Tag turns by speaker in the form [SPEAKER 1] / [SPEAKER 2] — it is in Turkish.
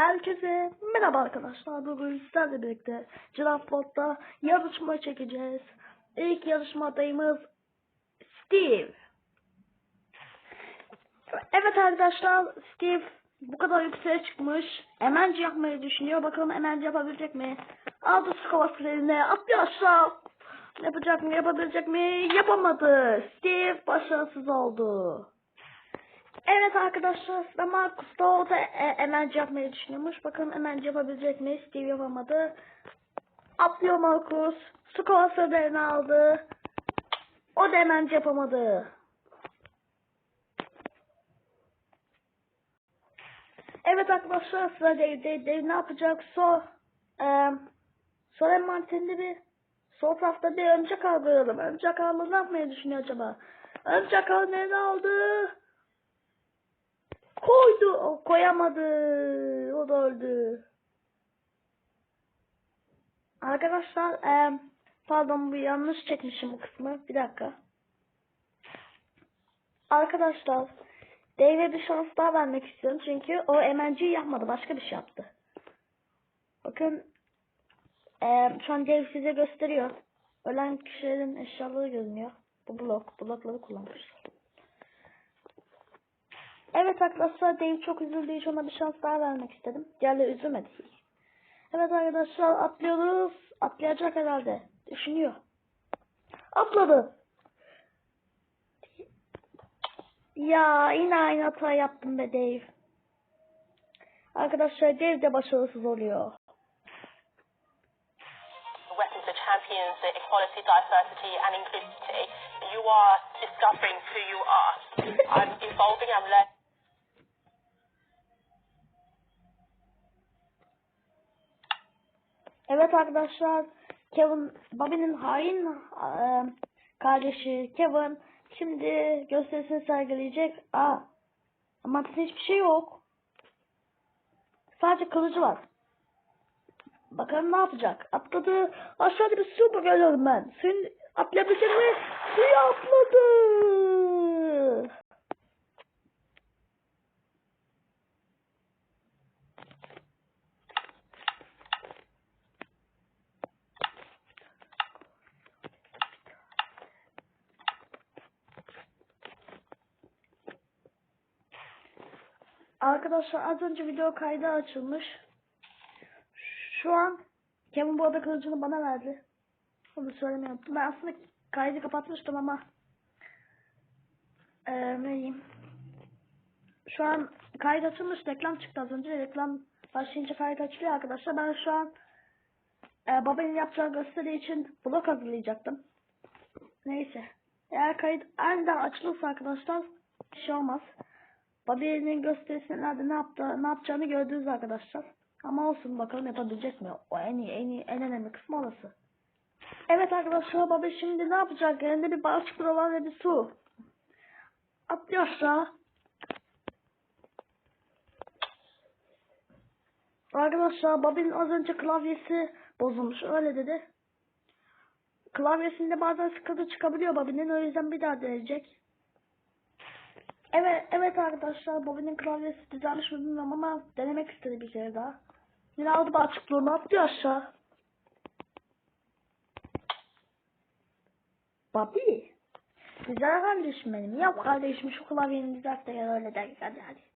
[SPEAKER 1] Herkese merhaba arkadaşlar. Bugün sizlerle birlikte Girafbot'ta yarışma çekeceğiz. İlk yarışma adayımız Steve. Evet arkadaşlar Steve bu kadar yükseğe çıkmış. Emenci yapmayı düşünüyor. Bakalım Emenci yapabilecek mi? Aldı su kovası eline atlıyor aşağı. Yapacak mı yapabilecek mi? Yapamadı. Steve başarısız oldu. Evet arkadaşlar sıra Marcus'ta o da emerci yapmayı düşünüyormuş. Bakalım emerci yapabilecek mi? Steve yapamadı. Atlıyor Marcus. Kovası ödevini aldı. O da emerci yapamadı. Evet arkadaşlar sıra Dave'de. Dave ne yapacak? So, e, Sol envanterinde bir sol tarafta bir örümcek ağ görüyorum. Örümcek ağını ne yapmayı düşünüyor acaba? Örümcek ağı nerede aldı? Koydu. Koyamadı. O da öldü. Arkadaşlar e, pardon bu yanlış çekmişim bu kısmı. Bir dakika. Arkadaşlar Dave'e bir şans daha vermek istiyorum. Çünkü o emenciyi yapmadı. Başka bir şey yaptı. Bakın e, şu an Dave size gösteriyor. Ölen kişilerin eşyaları görünüyor. Bu blok. Blokları kullanmışlar. Evet arkadaşlar Dave çok üzüldüğü için ona bir şans daha vermek istedim. Diğerleri üzülmedi. Evet arkadaşlar atlıyoruz. Atlayacak herhalde. Düşünüyor. Atladı. Ya yine aynı hata yaptım be Dave. Arkadaşlar Dave de başarısız oluyor.
[SPEAKER 2] weapons for champions, the equality, diversity, and inclusivity. You are discovering who you are. I'm evolving. I'm learning.
[SPEAKER 1] Evet arkadaşlar Kevin Bobby'nin hain e, kardeşi Kevin şimdi gösterisini sergileyecek. Aa ama hiçbir şey yok. Sadece kılıcı var. Bakalım ne yapacak. Atladı. Aşağıda bir su görüyorum ben. Suyun atlayabilecek mi? Suya atladı. Arkadaşlar az önce video kaydı açılmış. Şu an Kevin bu arada kılıcını bana verdi. Onu söylemeyi unuttum. Ben aslında kaydı kapatmıştım ama ee, ne. Şu an kayıt açılmış. Reklam çıktı az önce. Reklam başlayınca kayıt açılıyor arkadaşlar. Ben şu an e, babanın yapacağı gösteri için blog hazırlayacaktım. Neyse. Eğer kayıt aniden açılırsa arkadaşlar bir şey olmaz. Bobby'nin gösterisinde nerede ne yaptı, ne yapacağını gördünüz arkadaşlar. Ama olsun bakalım yapabilecek mi? O en iyi, en iyi, en önemli kısmı orası. Evet arkadaşlar Bobby şimdi ne yapacak? Elinde bir balçık var ve bir su. Atlıyor aşağı. Arkadaşlar Bobby'nin az önce klavyesi bozulmuş öyle dedi. Klavyesinde bazen sıkıntı çıkabiliyor Bobby'nin o yüzden bir daha deneyecek. Evet, evet arkadaşlar Bobby'nin klavyesi düzelmiş mi bilmiyorum ama denemek istedi bir kere daha. Yine aldı açıklığını atlıyor aşağı. Bobby. Güzel kardeşim benim. Yap kardeşim şu klavyeni düzelt de gel öyle de hadi hadi.